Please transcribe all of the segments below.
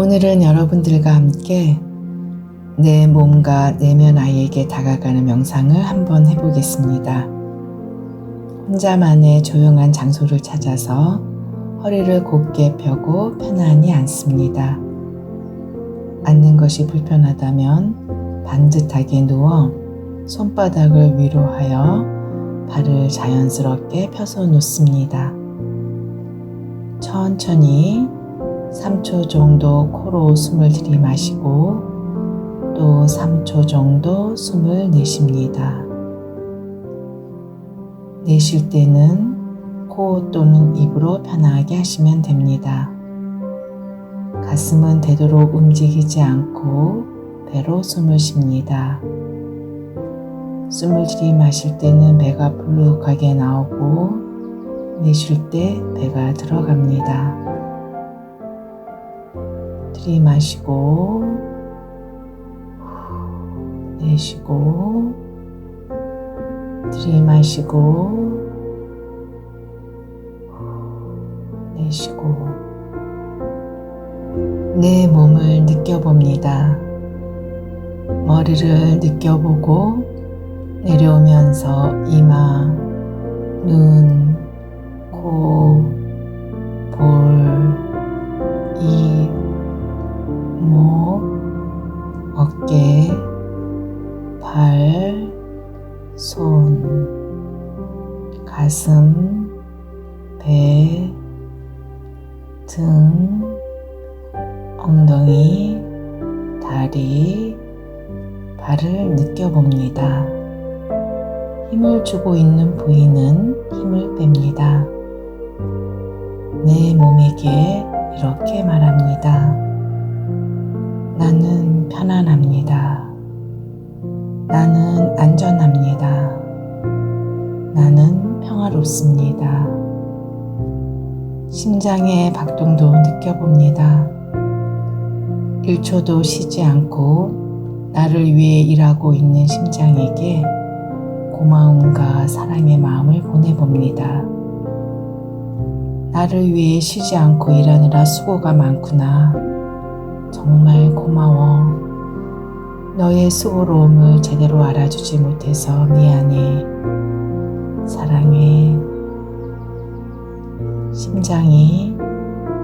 오늘은 여러분들과 함께 내 몸과 내면 아이에게 다가가는 명상을 한번 해보겠습니다. 혼자만의 조용한 장소를 찾아서 허리를 곧게 펴고 편안히 앉습니다. 앉는 것이 불편하다면 반듯하게 누워 손바닥을 위로 하여 발을 자연스럽게 펴서 놓습니다. 천천히 3초 정도 코로 숨을 들이마시고 또 3초 정도 숨을 내쉽니다. 내쉴 때는 코 또는 입으로 편하게 하시면 됩니다. 가슴은 되도록 움직이지 않고 배로 숨을 쉽니다. 숨을 들이마실 때는 배가 불룩하게 나오고 내쉴 때 배가 들어갑니다. 들이마시고 내쉬고 들이마시고 내쉬고 내 몸을 느껴봅니다. 머리를 느껴보고 내려오면서 이마, 눈, 코, 볼, 입, 다리, 발을 느껴봅니다. 힘을 주고 있는 부위는 힘을 뺍니다. 내 몸에게 이렇게 말합니다. 나는 편안합니다. 나는 안전합니다. 나는 평화롭습니다. 심장의 박동도 느껴봅니다. 1초도 쉬지 않고 나를 위해 일하고 있는 심장에게 고마움과 사랑의 마음을 보내봅니다. 나를 위해 쉬지 않고 일하느라 수고가 많구나. 정말 고마워. 너의 수고로움을 제대로 알아주지 못해서 미안해. 사랑해. 심장이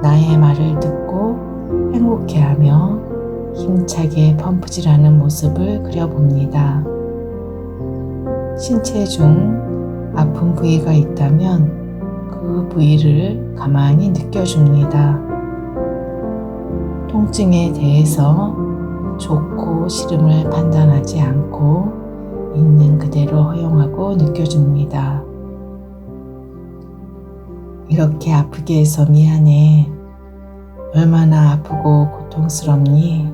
나의 말을 듣고 행복해하며 힘차게 펌프질하는 모습을 그려봅니다. 신체 중 아픈 부위가 있다면 그 부위를 가만히 느껴줍니다. 통증에 대해서 좋고 싫음을 판단하지 않고 있는 그대로 허용하고 느껴줍니다. 이렇게 아프게 해서 미안해. 얼마나 아프고 고통스럽니?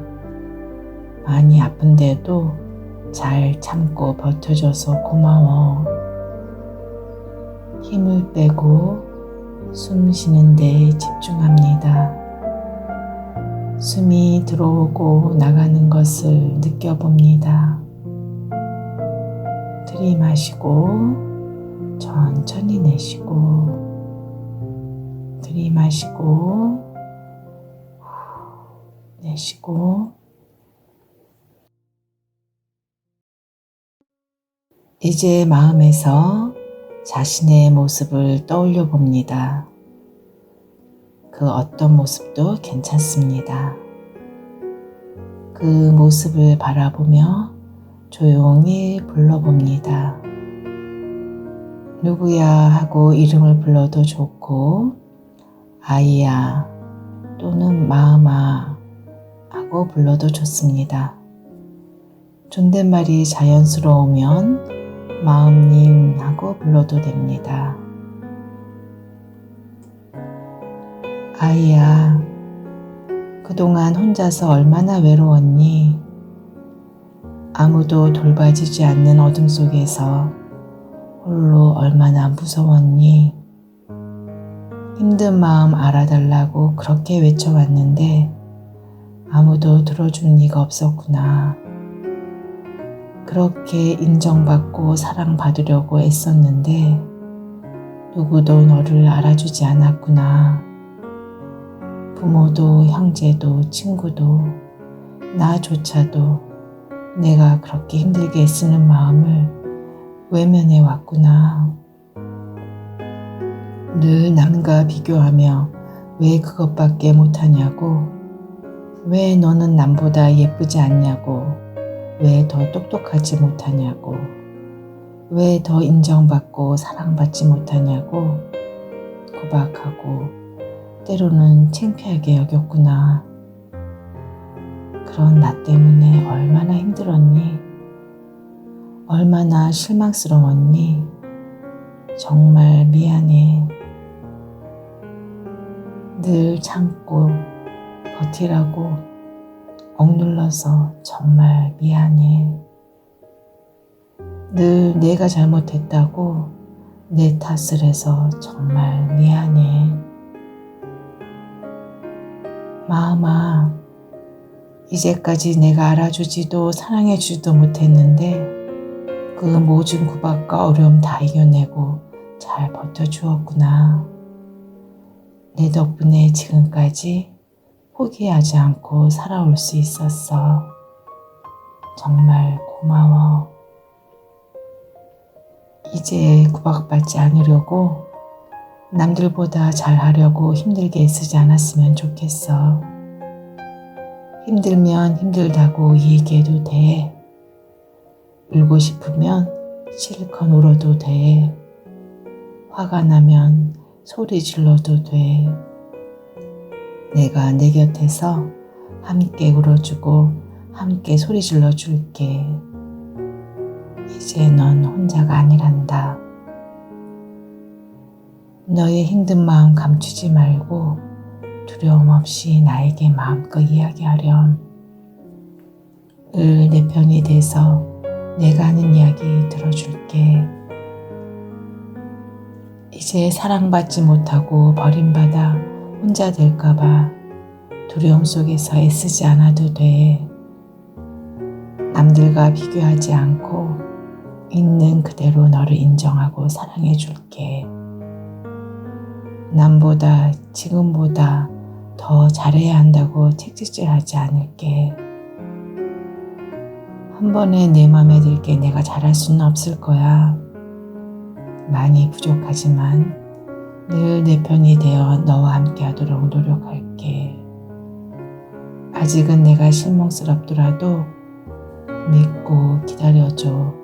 많이 아픈데도 잘 참고 버텨줘서 고마워. 힘을 빼고 숨 쉬는 데 집중합니다. 숨이 들어오고 나가는 것을 느껴봅니다. 들이마시고 천천히 내쉬고 들이마시고 내쉬고 이제 마음에서 자신의 모습을 떠올려 봅니다. 그 어떤 모습도 괜찮습니다. 그 모습을 바라보며 조용히 불러봅니다. 누구야 하고 이름을 불러도 좋고, 아이야 또는 마음아 하고 불러도 좋습니다. 존댓말이 자연스러우면 마음님 하고 불러도 됩니다. 아이야, 그동안 혼자서 얼마나 외로웠니? 아무도 돌봐주지 않는 어둠 속에서 홀로 얼마나 무서웠니? 힘든 마음 알아달라고 그렇게 외쳐왔는데 아무도 들어주는 이가 없었구나. 그렇게 인정받고 사랑받으려고 애썼는데 누구도 너를 알아주지 않았구나. 부모도 형제도 친구도 나조차도 내가 그렇게 힘들게 쓰는 마음을 외면해 왔구나. 늘 남과 비교하며 왜 그것밖에 못하냐고, 왜 너는 남보다 예쁘지 않냐고, 왜 더 똑똑하지 못하냐고, 왜 더 인정받고 사랑받지 못하냐고 구박하고 때로는 창피하게 여겼구나. 그런 나 때문에 얼마나 힘들었니? 얼마나 실망스러웠니? 정말 미안해. 늘 참고 버티라고 억눌러서 정말 미안해. 늘 내가 잘못했다고 내 탓을 해서 정말 미안해. 마음아, 이제까지 내가 알아주지도 사랑해주지도 못했는데 그 모든 구박과 어려움 다 이겨내고 잘 버텨주었구나. 내 덕분에 지금까지 포기하지 않고 살아올 수 있었어. 정말 고마워. 이제 구박받지 않으려고 남들보다 잘하려고 힘들게 쓰지 않았으면 좋겠어. 힘들면 힘들다고 얘기해도 돼. 울고 싶으면 실컷 울어도 돼. 화가 나면 소리 질러도 돼. 내가 내 곁에서 함께 울어주고 함께 소리 질러줄게. 이제 넌 혼자가 아니란다. 너의 힘든 마음 감추지 말고 두려움 없이 나에게 마음껏 이야기하렴. 늘내 편이 돼서 내가 하는 이야기 들어줄게. 이제 사랑받지 못하고 버림받아 혼자 될까봐 두려움 속에서 애쓰지 않아도 돼. 남들과 비교하지 않고 있는 그대로 너를 인정하고 사랑해 줄게. 남보다 지금보다 더 잘해야 한다고 책찍질 하지 않을게. 한 번에 내 맘에 들게 내가 잘할 수는 없을 거야. 많이 부족하지만 늘 내 편이 되어 너와 함께 하도록 노력할게. 아직은 내가 실망스럽더라도 믿고 기다려줘.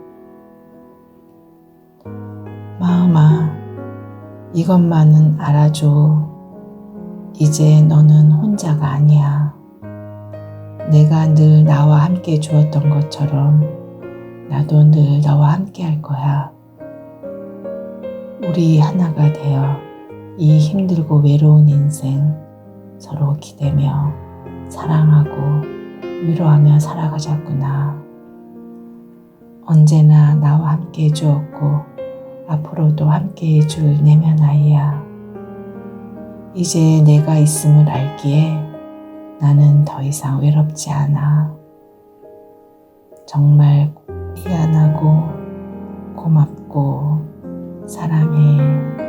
마음아, 이것만은 알아줘. 이제 너는 혼자가 아니야. 내가 늘 나와 함께 주었던 것처럼 나도 늘 너와 함께 할 거야. 우리 하나가 되어 이 힘들고 외로운 인생 서로 기대며 사랑하고 위로하며 살아가자꾸나. 언제나 나와 함께 해주었고 앞으로도 함께 해줄 내면 아이야. 이제 내가 있음을 알기에 나는 더 이상 외롭지 않아. 정말 미안하고 고맙고 사랑해.